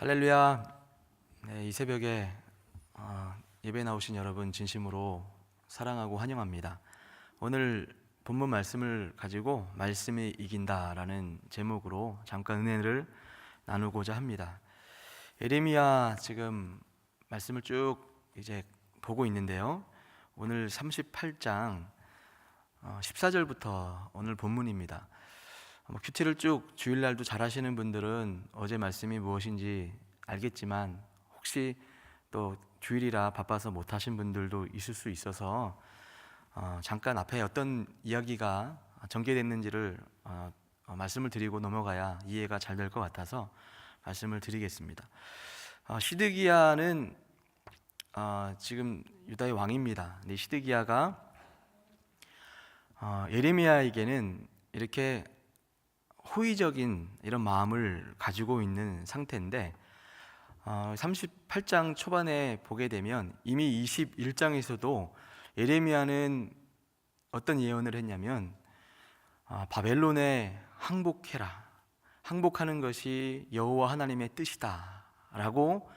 할렐루야. 네, 이 새벽에 어, 예배 나오신 여러분 진심으로 사랑하고 환영합니다. 오늘 본문 말씀을 가지고 말씀이 이긴다라는 제목으로 잠깐 은혜를 나누고자 합니다. 예레미야 지금 말씀을 쭉 이제 보고 있는데요. 오늘 38장 14절부터 오늘 본문입니다. 뭐 큐티를 쭉 주일날도 잘 하시는 분들은 어제 말씀이 무엇인지 알겠지만 혹시 또 주일이라 바빠서 못 하신 분들도 있을 수 있어서 어, 잠깐 앞에 어떤 이야기가 전개됐는지를 어, 어, 말씀을 드리고 넘어가야 이해가 잘 될 것 같아서 말씀을 드리겠습니다. 어, 시드기야는 어, 지금 유다의 왕입니다. 네, 시드기야가 어, 예레미야에게는 이렇게 호의적인 이런 마음을 가지고 있는 상태인데 어, 38장 초반에 보게 되면 이미 21장에서도 예레미야는 어떤 예언을 했냐면 아, 바벨론에 항복해라 항복하는 것이 여호와 하나님의 뜻이다라고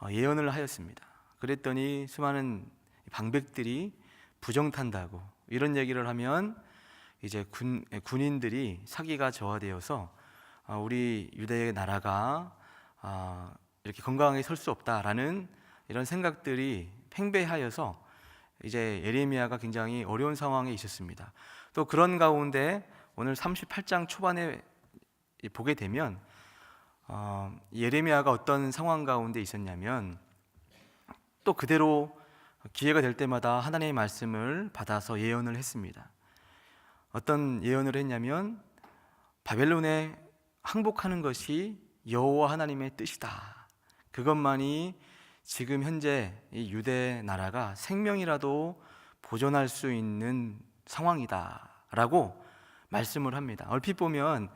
어, 예언을 하였습니다. 그랬더니 수많은 방백들이 부정탄다고 이런 얘기를 하면 이제 군, 군인들이 사기가 저하되어서 아, 우리 유대의 나라가 아, 이렇게 건강하게 설 수 없다라는 이런 생각들이 팽배하여서 이제 예레미야가 굉장히 어려운 상황에 있었습니다. 또 그런 가운데 오늘 38장 초반에 보게 되면 어, 예레미야가 어떤 상황 가운데 있었냐면 또 그대로 기회가 될 때마다 하나님의 말씀을 받아서 예언을 했습니다. 어떤 예언을 했냐면 바벨론에 항복하는 것이 여호와 하나님의 뜻이다. 그것만이 지금 현재 이 유대 나라가 생명이라도 보존할 수 있는 상황이다라고 말씀을 합니다. 얼핏 보면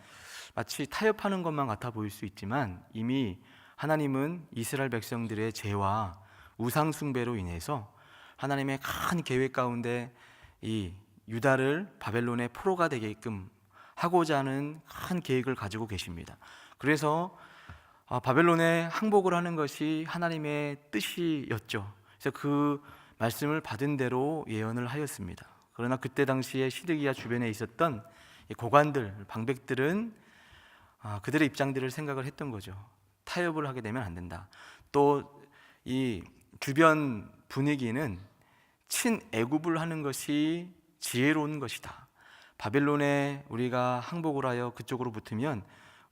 마치 타협하는 것만 같아 보일 수 있지만 이미 하나님은 이스라엘 백성들의 죄와 우상 숭배로 인해서 하나님의 큰 계획 가운데 이 유다를 바벨론의 포로가 되게끔 하고자 하는 큰 계획을 가지고 계십니다. 그래서 아, 바벨론에 항복을 하는 것이 하나님의 뜻이었죠. 그래서 그 말씀을 받은 대로 예언을 하였습니다. 그러나 그때 당시에 시드기야 주변에 있었던 고관들, 방백들은 아, 그들의 입장들을 생각을 했던 거죠. 타협을 하게 되면 안 된다. 또 이 주변 분위기는 친애굽을 하는 것이 지혜로운 것이다. 바벨론에 우리가 항복을 하여 그쪽으로 붙으면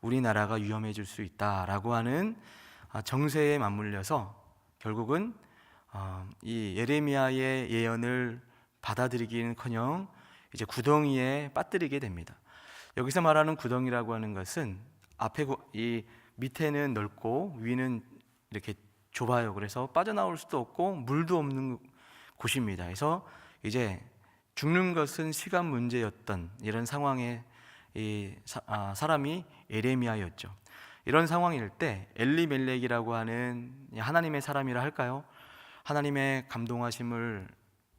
우리나라가 위험해질 수 있다라고 하는 아, 정세에 맞물려서 결국은 어, 이 예레미야의 예언을 받아들이기는커녕 이제 구덩이에 빠뜨리게 됩니다. 여기서 말하는 구덩이라고 하는 것은 앞에 이 밑에는 넓고 위는 이렇게 좁아요. 그래서 빠져나올 수도 없고 물도 없는 곳입니다. 그래서 이제 죽는 것은 시간 문제였던 이런 상황에 이 사, 아, 사람이 에레미야였죠. 이런 상황일 때 엘리멜렉이라고 하는 하나님의 사람이라 할까요? 하나님의 감동하심을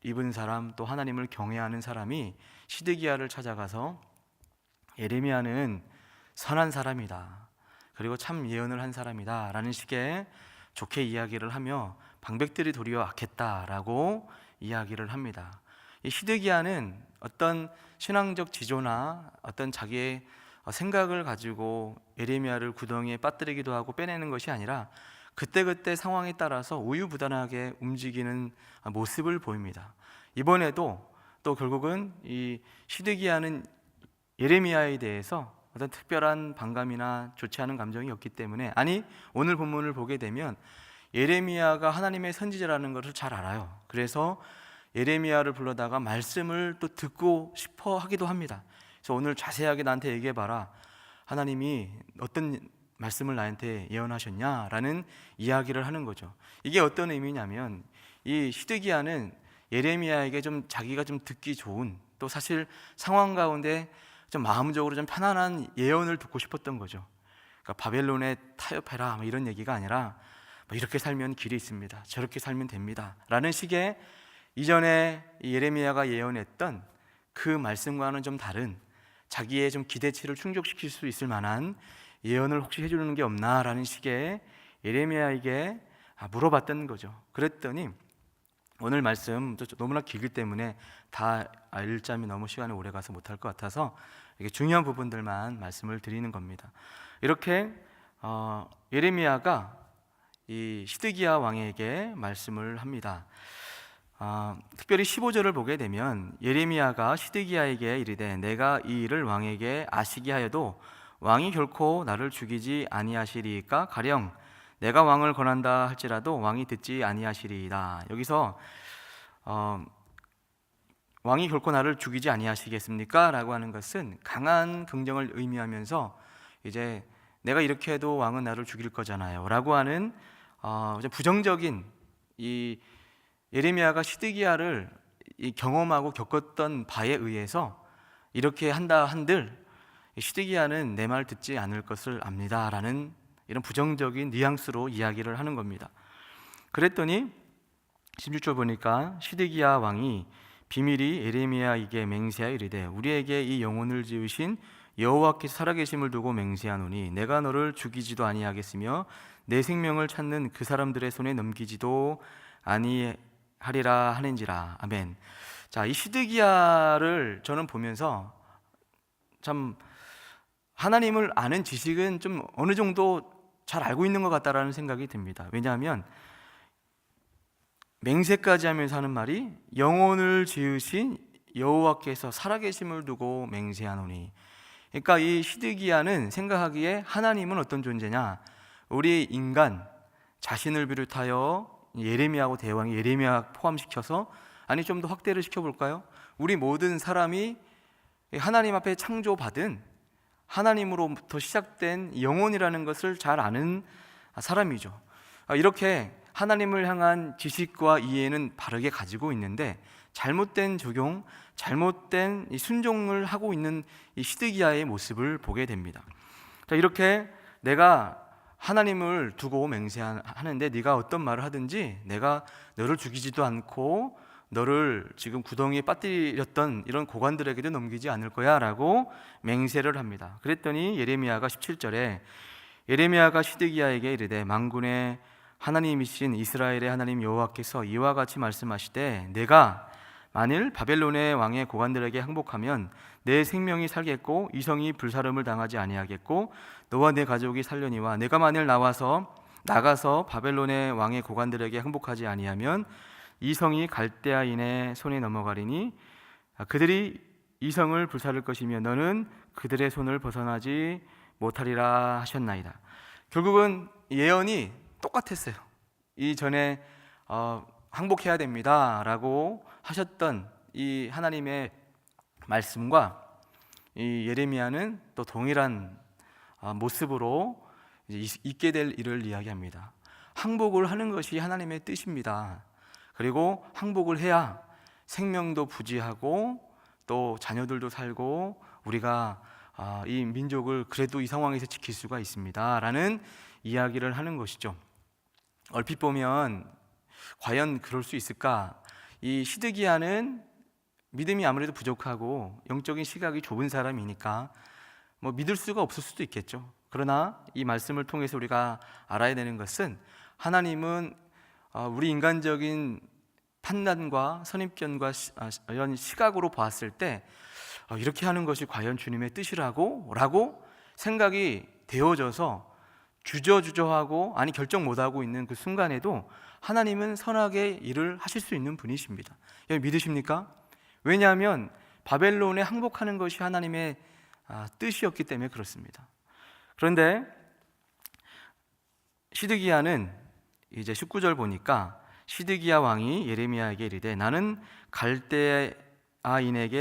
입은 사람 또 하나님을 경외하는 사람이 시드기야를 찾아가서 에레미야는 선한 사람이다. 그리고 참 예언을 한 사람이다 라는 식의 좋게 이야기를 하며 방백들이 도리어 악했다라고 이야기를 합니다. 이 시드기야는 어떤 신앙적 지조나 어떤 자기의 생각을 가지고 예레미야를 구덩이에 빠뜨리기도 하고 빼내는 것이 아니라 그때그때 상황에 따라서 우유부단하게 움직이는 모습을 보입니다. 이번에도 또 결국은 이 시드기야는 예레미야에 대해서 어떤 특별한 반감이나 좋지 않은 감정이 없기 때문에 아니 오늘 본문을 보게 되면 예레미야가 하나님의 선지자라는 것을 잘 알아요. 그래서 예레미야를 불러다가 말씀을 또 듣고 싶어 하기도 합니다. 그래서 오늘 자세하게 나한테 얘기해 봐라. 하나님이 어떤 말씀을 나한테 예언하셨냐라는 이야기를 하는 거죠. 이게 어떤 의미냐면 이 시드기야는 예레미야에게 좀 자기가 좀 듣기 좋은 또 사실 상황 가운데 좀 마음적으로 좀 편안한 예언을 듣고 싶었던 거죠. 그러니까 바벨론에 타협해라 뭐 이런 얘기가 아니라 뭐 이렇게 살면 길이 있습니다. 저렇게 살면 됩니다.라는 식의 이전에 예레미야가 예언했던 그 말씀과는 좀 다른 자기의 좀 기대치를 충족시킬 수 있을 만한 예언을 혹시 해주는 게 없나라는 식의 예레미야에게 아, 물어봤던 거죠. 그랬더니 오늘 말씀 너무나 길기 때문에 다 읽자면 너무 시간이 오래 가서 못할 것 같아서 이게 중요한 부분들만 말씀을 드리는 겁니다. 이렇게 어, 예레미야가 이 시드기야 왕에게 말씀을 합니다. 아, 특별히 15절을 보게 되면 예레미야가 시드기야에게 이르되 내가 이 일을 왕에게 아시게 하여도 왕이 결코 나를 죽이지 아니하시리까 가령 내가 왕을 권한다 할지라도 왕이 듣지 아니하시리이다. 여기서 어, 왕이 결코 나를 죽이지 아니하시겠습니까? 라고 하는 것은 강한 긍정을 의미하면서 이제 내가 이렇게 해도 왕은 나를 죽일 거잖아요. 라고 하는 어, 부정적인 이 예레미야가 시드기야를 이 경험하고 겪었던 바에 의해서 이렇게 한다 한들 이 시드기야는 내 말 듣지 않을 것을 압니다라는 이런 부정적인 뉘앙스로 이야기를 하는 겁니다. 그랬더니 16절 보니까 시드기야 왕이 비밀이 예레미야에게 맹세하여 이르되 우리에게 이 영혼을 지으신 여호와께서 살아계심을 두고 맹세하노니 내가 너를 죽이지도 아니하겠으며 내 생명을 찾는 그 사람들의 손에 넘기지도 아니 하리라 하는지라 아멘. 자, 이 시드기야를 저는 보면서 참 하나님을 아는 지식은 좀 어느 정도 잘 알고 있는 것 같다라는 생각이 듭니다. 왜냐하면 맹세까지 하면서 하는 말이 영혼을 지으신 여호와께서 살아계심을 두고 맹세하노니. 그러니까 이 시드기야는 생각하기에 하나님은 어떤 존재냐? 우리 인간 자신을 비롯하여 예레미야하고 대왕 예레미야 포함시켜서 아니 좀 더 확대를 시켜볼까요? 우리 모든 사람이 하나님 앞에 창조받은 하나님으로부터 시작된 영혼이라는 것을 잘 아는 사람이죠. 아, 이렇게 하나님을 향한 지식과 이해는 바르게 가지고 있는데 잘못된 적용, 잘못된 이 순종을 하고 있는 이 시드기야의 모습을 보게 됩니다. 자, 이렇게 내가 하나님을 두고 맹세하는데 네가 어떤 말을 하든지 내가 너를 죽이지도 않고 너를 지금 구덩이에 빠뜨렸던 이런 고관들에게도 넘기지 않을 거야라고 맹세를 합니다. 그랬더니 예레미야가 17절에 예레미야가 시드기야에게 이르되 만군의 하나님이신 이스라엘의 하나님 여호와께서 이와 같이 말씀하시되 내가 만일 바벨론의 왕의 고관들에게 항복하면 내 생명이 살겠고 이성이 불사름을 당하지 아니하겠고 너와 내 가족이 살려니와 내가 만일 나와서 나가서 바벨론의 왕의 고관들에게 항복하지 아니하면 이성이 갈대아인의 손에 넘어가리니 그들이 이성을 불사를 것이며 너는 그들의 손을 벗어나지 못하리라 하셨나이다. 결국은 예언이 똑같았어요. 이 전에 어, 항복해야 됩니다라고 하셨던 이 하나님의 말씀과 이 예레미야는 또 동일한 아, 모습으로 있게 될 일을 이야기합니다. 항복을 하는 것이 하나님의 뜻입니다. 그리고 항복을 해야 생명도 부지하고 또 자녀들도 살고 우리가 아, 이 민족을 그래도 이 상황에서 지킬 수가 있습니다라는 이야기를 하는 것이죠. 얼핏 보면 과연 그럴 수 있을까? 이 시드기야는 믿음이 아무래도 부족하고 영적인 시각이 좁은 사람이니까 뭐 믿을 수가 없을 수도 있겠죠. 그러나 이 말씀을 통해서 우리가 알아야 되는 것은 하나님은 어, 우리 인간적인 판단과 선입견과 시- 아, 이런 시각으로 봤을 때 어, 이렇게 하는 것이 과연 주님의 뜻이라고 라고 생각이 되어져서 주저주저하고 아니 결정 못하고 있는 그 순간에도 하나님은 선하게 일을 하실 수 있는 분이십니다. 믿으십니까? 왜냐하면 바벨론에 항복하는 것이 하나님의 아, 뜻이었기 때문에 그렇습니다. 그런데 시드기야는 이제 19절 보니까 시드기야 왕이 예레미야에게 이르되 나는 갈대아인에게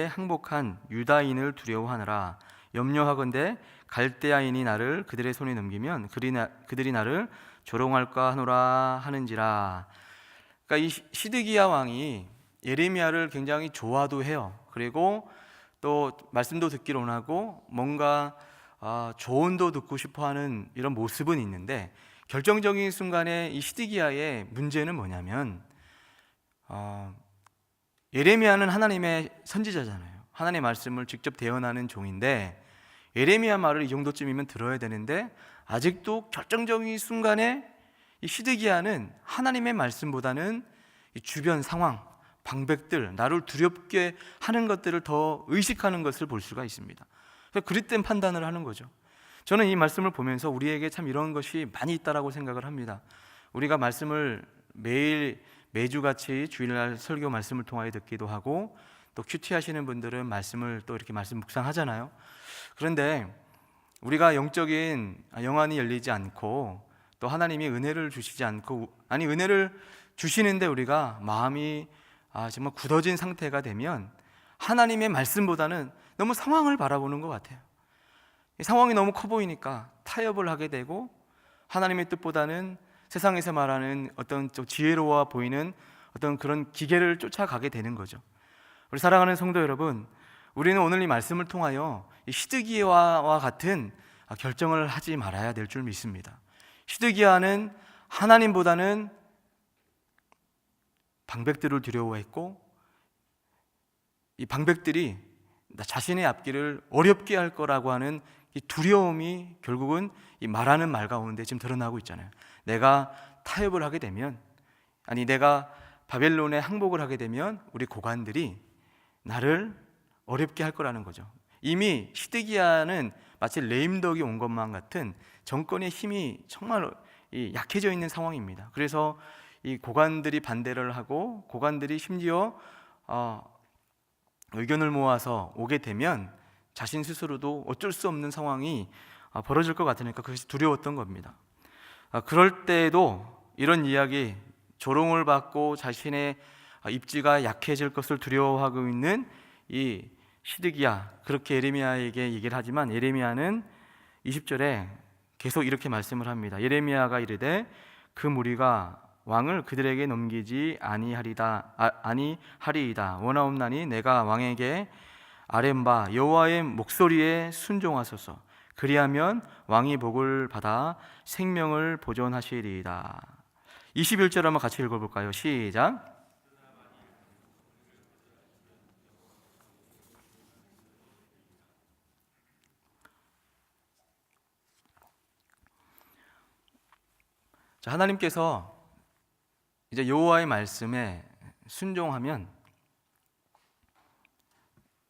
항복한 유다인을 두려워하느라 염려하건대 갈대아인이 나를 그들의 손에 넘기면 그들이 나를 조롱할까 하노라 하는지라. 그러니까 이 시- 시드기야 왕이 예레미야를 굉장히 좋아도 해요. 그리고 또 말씀도 듣기를 원하고 뭔가 아, 조언도 듣고 싶어하는 이런 모습은 있는데 결정적인 순간에 이 시드기야의 문제는 뭐냐면 어, 예레미야는 하나님의 선지자잖아요. 하나님의 말씀을 직접 대언하는 종인데 예레미야 말을 이 정도쯤이면 들어야 되는데 아직도 결정적인 순간에 이 시드기야는 하나님의 말씀보다는 이 주변 상황, 방백들, 나를 두렵게 하는 것들을 더 의식하는 것을 볼 수가 있습니다. 그릇된 판단을 하는 거죠. 저는 이 말씀을 보면서 우리에게 참 이런 것이 많이 있다라고 생각을 합니다. 우리가 말씀을 매일 매주 같이 주일날 설교 말씀을 통하여 듣기도 하고 또 큐티 하시는 분들은 말씀을 또 이렇게 말씀 묵상하잖아요. 그런데 우리가 영적인 영안이 열리지 않고 또 하나님이 은혜를 주시지 않고 아니 은혜를 주시는데 우리가 마음이 아, 정말 굳어진 상태가 되면 하나님의 말씀보다는 너무 상황을 바라보는 것 같아요. 이 상황이 너무 커 보이니까 타협을 하게 되고 하나님의 뜻보다는 세상에서 말하는 어떤 좀 지혜로워 보이는 어떤 그런 기계를 쫓아가게 되는 거죠. 우리 사랑하는 성도 여러분, 우리는 오늘 이 말씀을 통하여 이 시드기야와 같은 결정을 하지 말아야 될 줄 믿습니다. 시드기야는 하나님보다는 방백들을 두려워했고 이 방백들이 나 자신의 앞길을 어렵게 할 거라고 하는 이 두려움이 결국은 이 말하는 말 가운데 지금 드러나고 있잖아요. 내가 타협을 하게 되면 아니 내가 바벨론에 항복을 하게 되면 우리 고관들이 나를 어렵게 할 거라는 거죠. 이미 시드기야는 마치 레임덕이 온 것만 같은 정권의 힘이 정말 이 약해져 있는 상황입니다. 그래서 이 고관들이 반대를 하고 고관들이 심지어 어, 의견을 모아서 오게 되면 자신 스스로도 어쩔 수 없는 상황이 아, 벌어질 것 같으니까 그것이 두려웠던 겁니다. 아, 그럴 때에도 이런 이야기 조롱을 받고 자신의 입지가 약해질 것을 두려워하고 있는 이 시드기야 그렇게 예레미야에게 얘기를 하지만 예레미야는 20절에 계속 이렇게 말씀을 합니다. 예레미야가 이르되 그 무리가 왕을 그들에게 넘기지 아니하리다 아, 아니하리이다 원하옵나니 내가 왕에게 아렘바 여호와의 목소리에 순종하소서 그리하면 왕이 복을 받아 생명을 보존하시리이다 21절 한번 같이 읽어볼까요? 시작 자, 하나님께서 이제 여호와의 말씀에 순종하면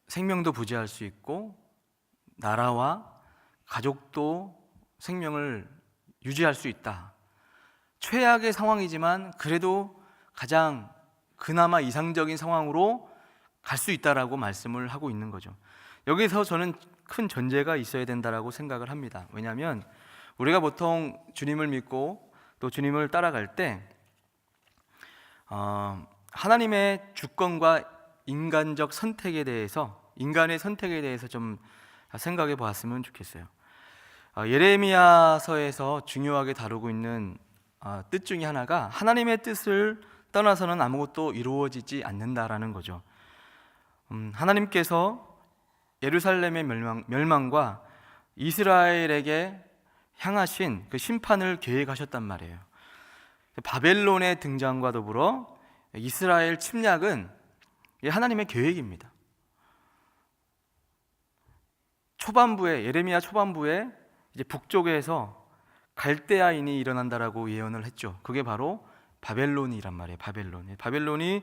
생명도 부지할 수 있고 나라와 가족도 생명을 유지할 수 있다. 최악의 상황이지만 그래도 가장 그나마 이상적인 상황으로 갈 수 있다라고 말씀을 하고 있는 거죠. 여기서 저는 큰 전제가 있어야 된다라고 생각을 합니다. 왜냐하면 우리가 보통 주님을 믿고 또 주님을 따라갈 때 어, 하나님의 주권과 인간적 선택에 대해서 인간의 선택에 대해서 좀 생각해 보았으면 좋겠어요. 어, 예레미야서에서 중요하게 다루고 있는 어, 뜻 중에 하나가 하나님의 뜻을 떠나서는 아무것도 이루어지지 않는다라는 거죠. 음, 하나님께서 예루살렘의 멸망, 멸망과 이스라엘에게 향하신 그 심판을 계획하셨단 말이에요. 바벨론의 등장과 더불어 이스라엘 침략은 하나님의 계획입니다. 초반부에 예레미야 초반부에 이제 북쪽에서 갈대아인이 일어난다라고 예언을 했죠. 그게 바로 바벨론이란 말이에요. 바벨론. 바벨론이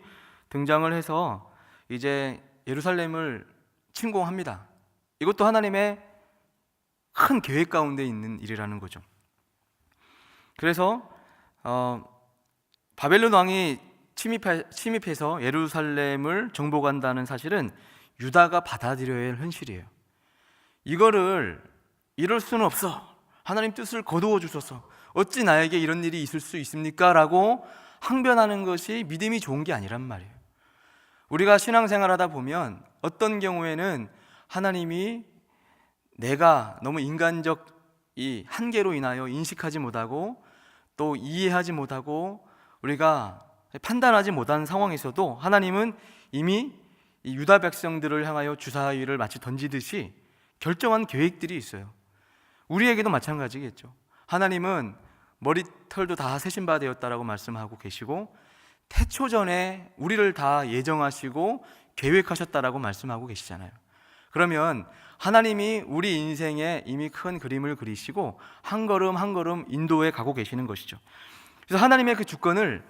등장을 해서 이제 예루살렘을 침공합니다. 이것도 하나님의 큰 계획 가운데 있는 일이라는 거죠. 그래서 어, 바벨론 왕이 침입해, 침입해서 예루살렘을 정복한다는 사실은 유다가 받아들여야 할 현실이에요. 이거를 이럴 수는 없어. 하나님 뜻을 거두어 주소서. 어찌 나에게 이런 일이 있을 수 있습니까? 라고 항변하는 것이 믿음이 좋은 게 아니란 말이에요. 우리가 신앙생활 하다 보면 어떤 경우에는 하나님이 내가 너무 인간적 이 한계로 인하여 인식하지 못하고 또 이해하지 못하고 우리가 판단하지 못한 상황에서도 하나님은 이미 유다 백성들을 향하여 주사위를 마치 던지듯이 결정한 계획들이 있어요. 우리에게도 마찬가지겠죠. 하나님은 머리털도 다 세신 바 되었다라고 말씀하고 계시고 태초 전에 우리를 다 예정하시고 계획하셨다라고 말씀하고 계시잖아요. 그러면 하나님이 우리 인생에 이미 큰 그림을 그리시고 한 걸음 한 걸음 인도해 가고 계시는 것이죠. 그래서 하나님의 그 주권을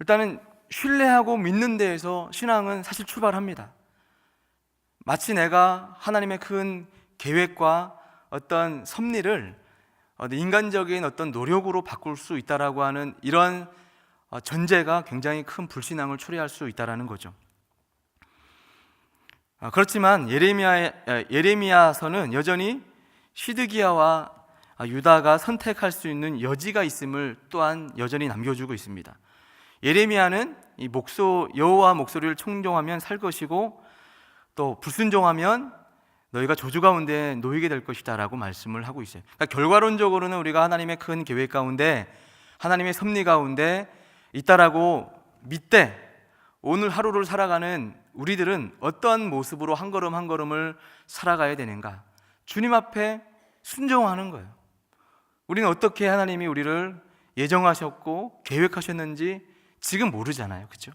일단은 신뢰하고 믿는 데에서 신앙은 사실 출발합니다. 마치 내가 하나님의 큰 계획과 어떤 섭리를 인간적인 어떤 노력으로 바꿀 수 있다라고 하는 이런 어, 전제가 굉장히 큰 불신앙을 초래할 수 있다라는 거죠. 아, 그렇지만 예레미야 예레미야서는 여전히 시드기야와 아, 유다가 선택할 수 있는 여지가 있음을 또한 여전히 남겨주고 있습니다. 예레미야는 이 목소 여호와 목소리를 청종하면 살 것이고 또 불순종하면 너희가 저주 가운데 놓이게 될 것이다라고 말씀을 하고 있어요. 그러니까 결과론적으로는 우리가 하나님의 큰 계획 가운데 하나님의 섭리 가운데 있다라고 믿되 오늘 하루를 살아가는 우리들은 어떤 모습으로 한 걸음 한 걸음을 살아가야 되는가? 주님 앞에 순종하는 거예요. 우리는 어떻게 하나님이 우리를 예정하셨고 계획하셨는지 지금 모르잖아요. 그렇죠?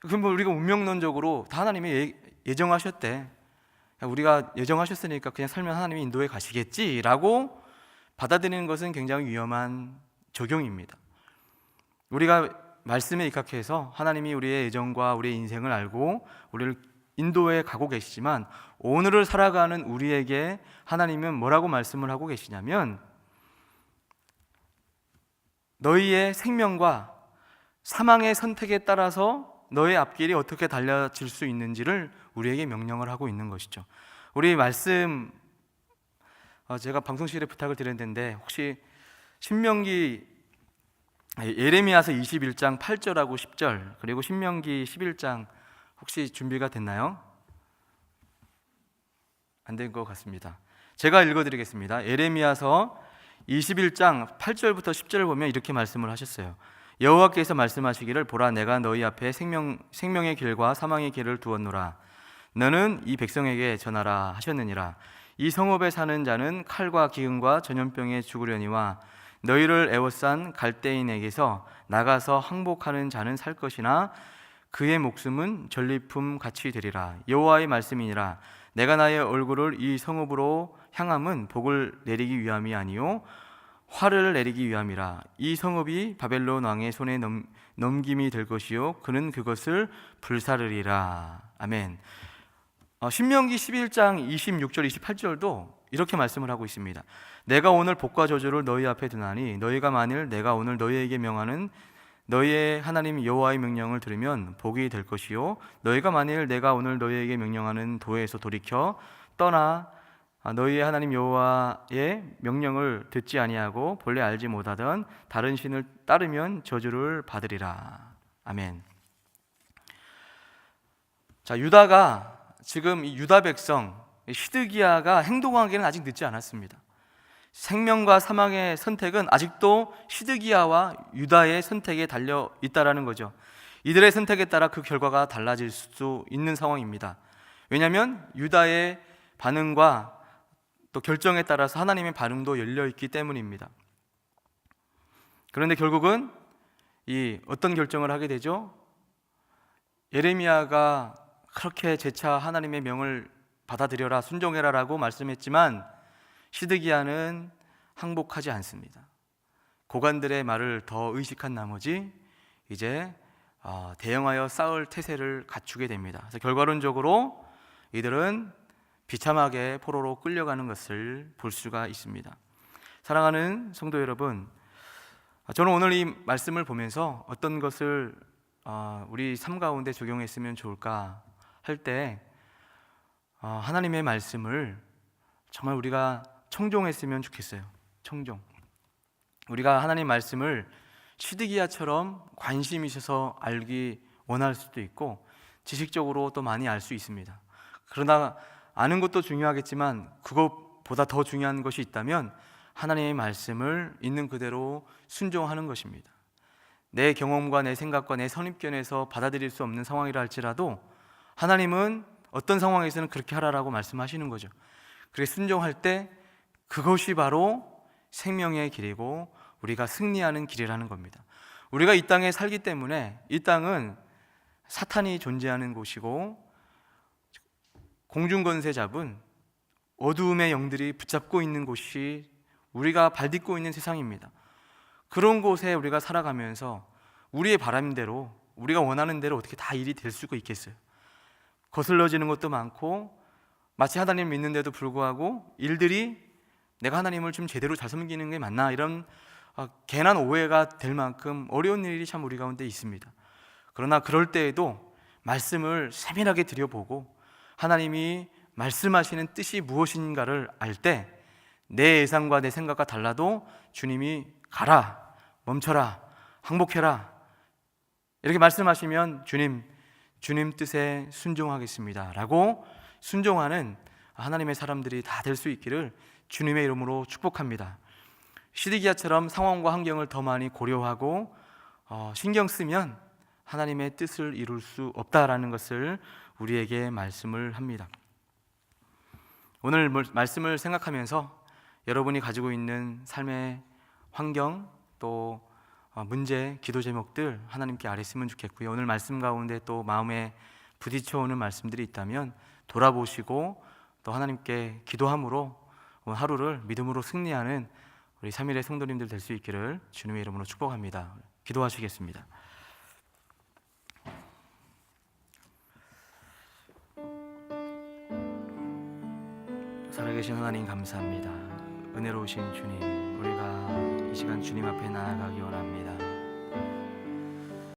그럼 뭐 우리가 운명론적으로 다 하나님이 예- 예정하셨대. 우리가 예정하셨으니까 그냥 살면 하나님이 인도에 가시겠지라고 받아들이는 것은 굉장히 위험한 적용입니다. 우리가 말씀에 입각해서 하나님이 우리의 예정과 우리의 인생을 알고 우리를 인도에 가고 계시지만 오늘을 살아가는 우리에게 하나님은 뭐라고 말씀을 하고 계시냐면 너희의 생명과 사망의 선택에 따라서 너의 앞길이 어떻게 달라질 수 있는지를 우리에게 명령을 하고 있는 것이죠. 우리 말씀 어, 제가 방송실에 부탁을 드렸는데 혹시 신명기 예레미야서 21장 8절하고 10절 그리고 신명기 11장 혹시 준비가 됐나요? 안 된 것 같습니다. 제가 읽어드리겠습니다. 예레미야서 21장 8절부터 10절을 보면 이렇게 말씀을 하셨어요. 여호와께서 말씀하시기를 보라 내가 너희 앞에 생명 생명의 길과 사망의 길을 두었노라. 너는 이 백성에게 전하라 하셨느니라. 이 성읍에 사는 자는 칼과 기근과 전염병에 죽으려니와 너희를 애워싼 갈대인에게서 나가서 항복하는 자는 살 것이나 그의 목숨은 전리품 같이 되리라. 여호와의 말씀이니라. 내가 나의 얼굴을 이 성읍으로 향함은 복을 내리기 위함이 아니요 화를 내리기 위함이라. 이 성읍이 바벨론 왕의 손에 넘, 넘김이 될 것이요 그는 그것을 불사르리라. 아멘. 어, 신명기 11장 26절 28절도 이렇게 말씀을 하고 있습니다. 내가 오늘 복과 저주를 너희 앞에 두나니 너희가 만일 내가 오늘 너희에게 명하는 너희의 하나님 여호와의 명령을 들으면 복이 될 것이요 너희가 만일 내가 오늘 너희에게 명령하는 도에서 돌이켜 떠나 아, 너희의 하나님 여호와의 명령을 듣지 아니하고 본래 알지 못하던 다른 신을 따르면 저주를 받으리라. 아멘. 자, 유다가 지금 이 유다 백성 시드기야가 행동하기는 아직 늦지 않았습니다. 생명과 사망의 선택은 아직도 시드기야와 유다의 선택에 달려 있다라는 거죠. 이들의 선택에 따라 그 결과가 달라질 수 있는 상황입니다. 왜냐하면 유다의 반응과 또 결정에 따라서 하나님의 반응도 열려 있기 때문입니다. 그런데 결국은 이 어떤 결정을 하게 되죠? 예레미야가 그렇게 재차 하나님의 명을 받아들여라 순종해라라고 말씀했지만 시드기야는 항복하지 않습니다. 고관들의 말을 더 의식한 나머지 이제 어, 대응하여 싸울 태세를 갖추게 됩니다. 그래서 결과론적으로 이들은 비참하게 포로로 끌려가는 것을 볼 수가 있습니다. 사랑하는 성도 여러분, 저는 오늘 이 말씀을 보면서 어떤 것을 어, 우리 삶 가운데 적용했으면 좋을까 할때 어, 하나님의 말씀을 정말 우리가 청종했으면 좋겠어요. 청종. 우리가 하나님 말씀을 시드기야처럼 관심 있어서 알기 원할 수도 있고 지식적으로 또 많이 알 수 있습니다. 그러나 아는 것도 중요하겠지만 그것보다 더 중요한 것이 있다면 하나님의 말씀을 있는 그대로 순종하는 것입니다. 내 경험과 내 생각과 내 선입견에서 받아들일 수 없는 상황이라 할지라도 하나님은 어떤 상황에서는 그렇게 하라라고 말씀하시는 거죠. 그래 순종할 때 그것이 바로 생명의 길이고 우리가 승리하는 길이라는 겁니다. 우리가 이 땅에 살기 때문에 이 땅은 사탄이 존재하는 곳이고 공중권세 잡은 어두움의 영들이 붙잡고 있는 곳이 우리가 발딛고 있는 세상입니다. 그런 곳에 우리가 살아가면서 우리의 바람대로 우리가 원하는 대로 어떻게 다 일이 될 수가 있겠어요? 거슬러지는 것도 많고 마치 하나님 믿는데도 불구하고 일들이 내가 하나님을 좀 제대로 잘 섬기는 게 맞나 이런 아, 괜한 오해가 될 만큼 어려운 일이 참 우리 가운데 있습니다. 그러나 그럴 때에도 말씀을 세밀하게 들여보고 하나님이 말씀하시는 뜻이 무엇인가를 알 때 내 예상과 내 생각과 달라도 주님이 가라, 멈춰라, 항복해라 이렇게 말씀하시면 주님, 주님 뜻에 순종하겠습니다 라고 순종하는 하나님의 사람들이 다 될 수 있기를 주님의 이름으로 축복합니다. 시드기야처럼 상황과 환경을 더 많이 고려하고 어, 신경 쓰면 하나님의 뜻을 이룰 수 없다라는 것을 우리에게 말씀을 합니다. 오늘 뭘- 말씀을 생각하면서 여러분이 가지고 있는 삶의 환경 또 어, 문제, 기도 제목들 하나님께 아뢰으면 좋겠고요. 오늘 말씀 가운데 또 마음에 부딪혀 오는 말씀들이 있다면 돌아보시고 또 하나님께 기도함으로 오늘 하루를 믿음으로 승리하는 우리 3일의 성도님들 될 수 있기를 주님의 이름으로 축복합니다. 기도하시겠습니다. 살아계신 하나님 감사합니다. 은혜로우신 주님, 우리가 이 시간 주님 앞에 나아가기 원합니다.